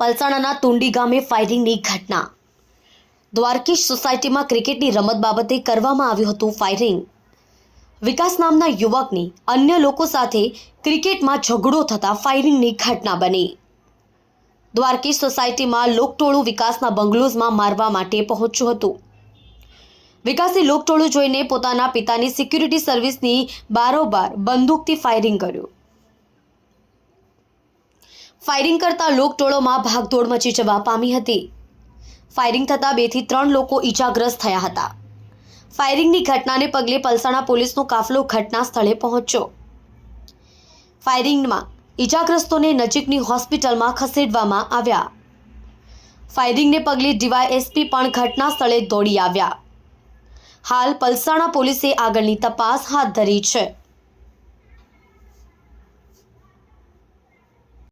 પલસાણાના તુંડી ગામે ફાયરિંગની ઘટના. દ્વારકેશ સોસાયટીમાં ક્રિકેટની રમત બાબતે કરવામાં આવ્યું હતું ફાયરિંગ. વિકાસ નામના યુવકની અન્ય લોકો સાથે ક્રિકેટમાં ઝઘડો થતાં ફાયરિંગની ઘટના બની. દ્વારકેશ સોસાયટીમાં લોકટોળું વિકાસના બંગલોઝમાં મારવા માટે પહોંચ્યું હતું. વિકાસે લોકટોળું જોઈને પોતાના પિતાની સિક્યુરિટી સર્વિસની બારોબાર બંદૂકથી ફાયરિંગ કર્યું. ફાયરિંગ કરતા લોકટોળોમાં ભાગદોડ મચી જવા પામી હતી. ફાયરિંગ થતાં બેથી ત્રણ લોકો ઈજાગ્રસ્ત થયા હતા. ફાયરિંગની ઘટનાને પગલે પલસાણા પોલીસનો કાફલો ઘટના સ્થળે પહોંચ્યો. ફાયરિંગમાં ઈજાગ્રસ્તોને નજીકની હોસ્પિટલમાં ખસેડવામાં આવ્યા. ફાયરિંગને પગલે ડીવાયએસપી પણ ઘટના સ્થળે દોડી આવ્યા. હાલ પલસાણા પોલીસે આગળની તપાસ હાથ ધરી છે.